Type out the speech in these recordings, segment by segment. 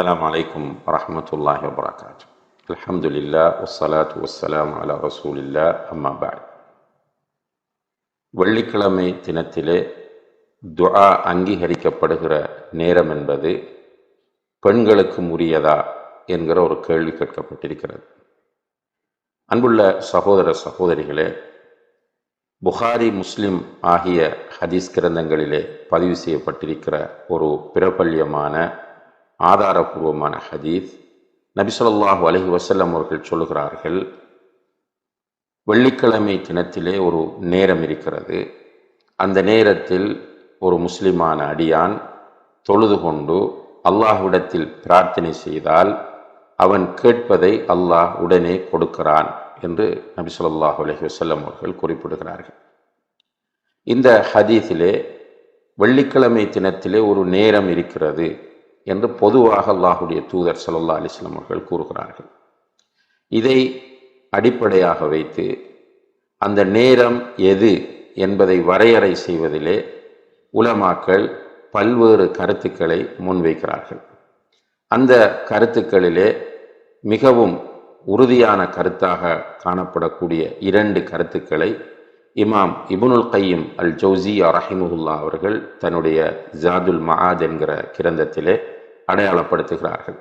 السلام عليكم ورحمة الله وبركاته الحمد لله والصلاة والسلام على رسول الله أما بعد வெள்ளிக்கிழமை தினத்திலே துஆ அங்கீகரிக்கப்படுகிற நேரம் என்பது பெண்களுக்கும் உரியதா என்கிற ஒரு கேள்வி கேட்கப்பட்டிருக்கிறது அன்புள்ள சகோதர சகோதரிகளே புகாரி முஸ்லிம் ஆகிய ஹதீஸ் கிரந்தங்களிலே பதிவு செய்யப்பட்டிருக்கிற ஒரு பிரபல்யமான ஆதாரபூர்வமான ஹதீஸ் நபிசல்லாஹு அலஹி வசல்லம் அவர்கள் சொல்லுகிறார்கள் வெள்ளிக்கிழமை தினத்திலே ஒரு நேரம் இருக்கிறது. அந்த நேரத்தில் ஒரு முஸ்லிமான அடியான் தொழுது கொண்டு அல்லாஹ்விடத்தில் பிரார்த்தனை செய்தால் அவன் கேட்பதை அல்லாஹ் உடனே கொடுக்கிறான் என்று நபி ஸல்லல்லாஹு அலைஹி அவர்கள் குறிப்பிடுகிறார்கள். இந்த ஹதீஸிலே வெள்ளிக்கிழமை தினத்திலே ஒரு நேரம் இருக்கிறது. என்று பொதுவாக அல்லாஹுடைய தூதர் சல்லா அலைஹி அவர்கள் கூறுகிறார்கள். இதை அடிப்படையாக வைத்து அந்த நேரம் எது என்பதை வரையறை செய்வதிலே உலமாக்கள் பல்வேறு கருத்துக்களை முன்வைக்கிறார்கள். அந்த கருத்துக்களிலே மிகவும் உறுதியான கருத்தாக காணப்படக்கூடிய இரண்டு கருத்துக்களை இமாம் இபுனுல் கையீம் அல் ஜவுசி ரஹிமுல்லா அவர்கள் தன்னுடைய ஜாதுல் மஹாத் என்கிற கிரந்தத்திலே அடையாளப்படுத்துகிறார்கள்.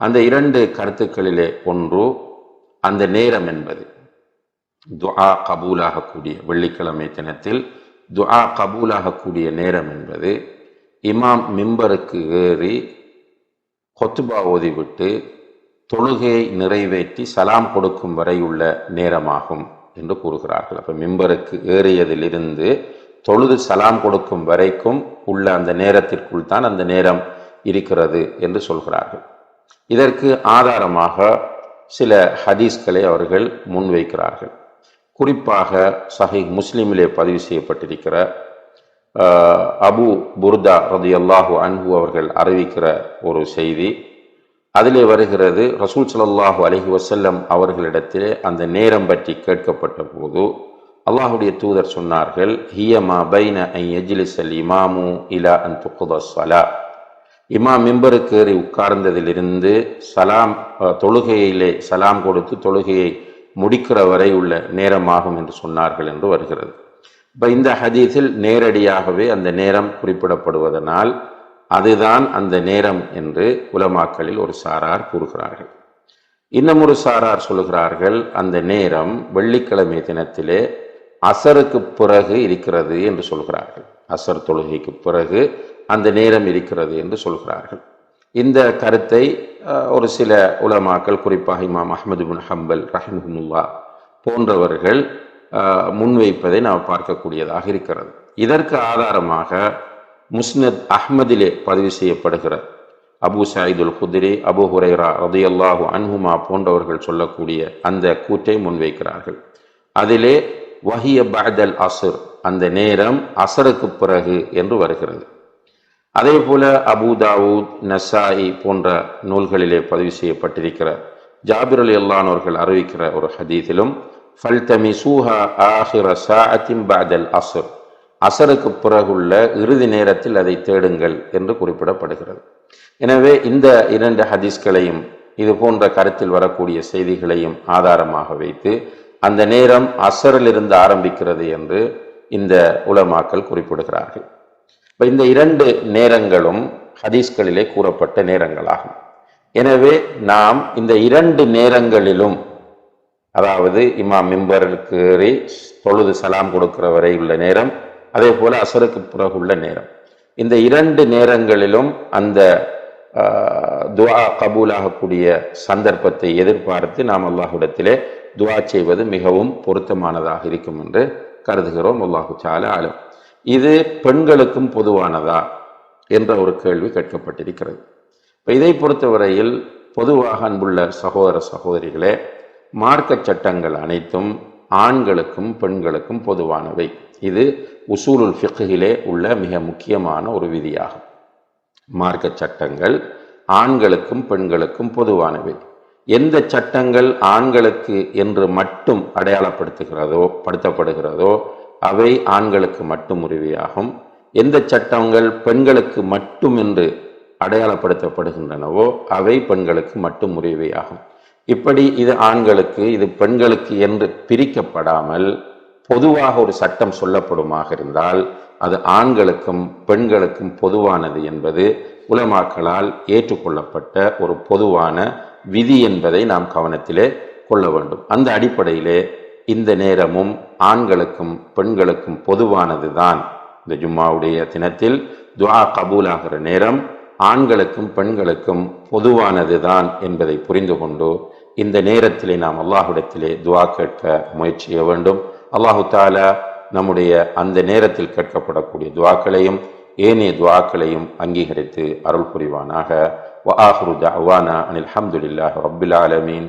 அந்த இரண்டு கருத்துக்களிலே ஒன்று அந்த நேரம் என்பது. துஆ கபூலாகக்கூடிய வெள்ளிக்கிழமை தினத்தில் துஆ கபூலாகக்கூடிய நேரம் என்பது. இமாம் மிம்பருக்கு ஏறி கொத்துபா ஓதிவிட்டு தொழுகையை நிறைவேற்றி சலாம் கொடுக்கும் வரை உள்ள நேரமாகும் என்று கூறுகிறார்கள். அப்போ மிம்பருக்கு ஏறியதிலிருந்து தொழுது சலாம் கொடுக்கும் வரைக்கும் உள்ள அந்த நேரத்திற்குள் தான் அந்த நேரம் இருக்கிறது என்று சொல்கிறார்கள். இதற்கு ஆதாரமாக சில ஹதீஸ்களை அவர்கள் முன்வைக்கிறார்கள். குறிப்பாக சஹி முஸ்லீமிலே பதிவு செய்யப்பட்டிருக்கிற அபு புர்தா ரதி அல்லாஹு அன்பு அவர்கள் அறிவிக்கிற ஒரு செய்தி. அதிலே வருகிறது ரசூல் சலல்லாஹு அலஹி வசல்லம் அவர்களிடத்திலே அந்த நேரம் பற்றி கேட்கப்பட்ட போது அல்லாஹுடைய தூதர் சொன்னார்கள் ஹியமா பைன ஐ எஜிலிஸ் அல் இமாமு இலா அன் துக்குத சலா இமாம் மிம்பருக்கு ஏறி உட்கார்ந்ததிலிருந்து சலாம் தொழுகையிலே சலாம் கொடுத்து தொழுகையை முடிக்கிற வரை உள்ள நேரமாகும் என்று சொன்னார்கள் என்று வருகிறது. இப்போ இந்த ஹதீஸில் நேரடியாகவே அந்த நேரம் குறிப்பிடப்படுவதனால் அதுதான் அந்த நேரம் என்று உலமாக்களில் ஒரு சாரார் கூறுகிறார்கள். இன்னும் ஒரு சாரார் சொல்லுகிறார்கள் அந்த நேரம் வெள்ளிக்கிழமை தினத்திலே அசருக்கு பிறகு இருக்கிறது என்று சொல்கிறார்கள். அசர் தொழுகைக்கு பிறகு அந்த நேரம் இருக்கிறது என்று சொல்கிறார்கள். இந்த கருத்தை ஒரு சில உலமாக்கள் குறிப்பாக இமாம் அஹமது பின் ஹம்பல் ரஹிமுல்லா போன்றவர்கள் முன்வைப்பதை நாம் பார்க்கக்கூடியதாக இருக்கிறது. இதற்கு ஆதாரமாக முஸ்னத் அஹ்மதிலே பதிவு செய்யப்படுகிற அபு சாயிதுல் குதிரி அபு ஹுரைரா ரதையல்லாஹு அன்ஹுமா போன்றவர்கள் சொல்லக்கூடிய அந்த கூற்றை முன்வைக்கிறார்கள். அதிலே வஹிய பஹதல் அசுர் அந்த நேரம் அசருக்கு பிறகு என்று வருகிறது. அதே போல அபுதாவூத் நசாயி போன்ற நூல்களிலே பதிவு செய்யப்பட்டிருக்கிற ஜாபிர் அலி அல்லானவர்கள் அறிவிக்கிற ஒரு ஹதீஸிலும் ஃபல்தமி சூஹா ஆஹிர சாஅத்தின் பாதல் அசுர் அசருக்கு பிறகுள்ள இறுதி நேரத்தில் அதை தேடுங்கள் என்று குறிப்பிடப்படுகிறது. எனவே இந்த இரண்டு ஹதீஸ்களையும் இது போன்ற கருத்தில் வரக்கூடிய செய்திகளையும் ஆதாரமாக வைத்து அந்த நேரம் அசரிலிருந்து ஆரம்பிக்கிறது என்று இந்த உலமாக்கள் குறிப்பிடுகிறார்கள். இப்போ இந்த இரண்டு நேரங்களும் ஹதீஸ்களிலே கூறப்பட்ட நேரங்களாகும். எனவே நாம் இந்த இரண்டு நேரங்களிலும் அதாவது இமாம் மிம்பருக்கு ஏறி தொழுது சலாம் கொடுக்கிற வரை உள்ள நேரம் அதே போல அசருக்கு பிறகு உள்ள நேரம். இந்த இரண்டு நேரங்களிலும் அந்த துவா கபூலாகக்கூடிய சந்தர்ப்பத்தை எதிர்பார்த்து நாம் அல்லாஹுடத்திலே துவா செய்வது மிகவும் பொருத்தமானதாக இருக்கும் என்று கருதுகிறோம். அல்லாஹு சால ஆலம். இது பெண்களுக்கும் பொதுவானதா என்ற ஒரு கேள்வி கேட்கப்பட்டிருக்கிறது. இப்போ இதை பொறுத்தவரையில் பொதுவாக அன்புள்ள சகோதர சகோதரிகளே மார்க்க சட்டங்கள் அனைத்தும் ஆண்களுக்கும் பெண்களுக்கும் பொதுவானவை. இது உசூலுல் ஃபிக்கிலே உள்ள மிக முக்கியமான ஒரு விதியாகும். மார்க்க சட்டங்கள் ஆண்களுக்கும் பெண்களுக்கும் பொதுவானவை. எந்த சட்டங்கள் ஆண்களுக்கு என்று மட்டும் அடையாளப்படுத்துகிறதோ படுத்தப்படுகிறதோ அவை ஆண்களுக்கு மட்டும் உரிமையாகும். எந்த சட்டங்கள் பெண்களுக்கு மட்டும் என்று அடையாளப்படுத்தப்படுகின்றனவோ அவை பெண்களுக்கு மட்டும் உரிமையாகும். இப்படி இது ஆண்களுக்கு இது பெண்களுக்கு என்று பிரிக்கப்படாமல் பொதுவாக ஒரு சட்டம் சொல்லப்படுமாக இருந்தால் அது ஆண்களுக்கும் பெண்களுக்கும் பொதுவானது என்பது உலமாக்களால் ஏற்றுக்கொள்ளப்பட்ட ஒரு பொதுவான விதி என்பதை நாம் கவனத்திலே கொள்ள வேண்டும். அந்த அடிப்படையிலே இந்த நேரமும் ஆண்களுக்கும் பெண்களுக்கும் பொதுவானது தான் இந்த ஜும்மாவுடைய தினத்தில் துவா கபூலாகிற நேரம் ஆண்களுக்கும் பெண்களுக்கும் பொதுவானது தான் என்பதை புரிந்து கொண்டு இந்த நேரத்திலே நாம் அல்லாஹுடத்திலே துவா கேட்க முயற்சிய வேண்டும். அல்லாஹு தாலா நம்முடைய அந்த நேரத்தில் கேட்கப்படக்கூடிய துவாக்களையும் ஏனைய துவாக்களையும் அங்கீகரித்து அருள் புரிவானாக. வ ஆஹ்ரு தவானா அனில் அஹமதுல்லாஹ் ரபுல் ஆலமீன்.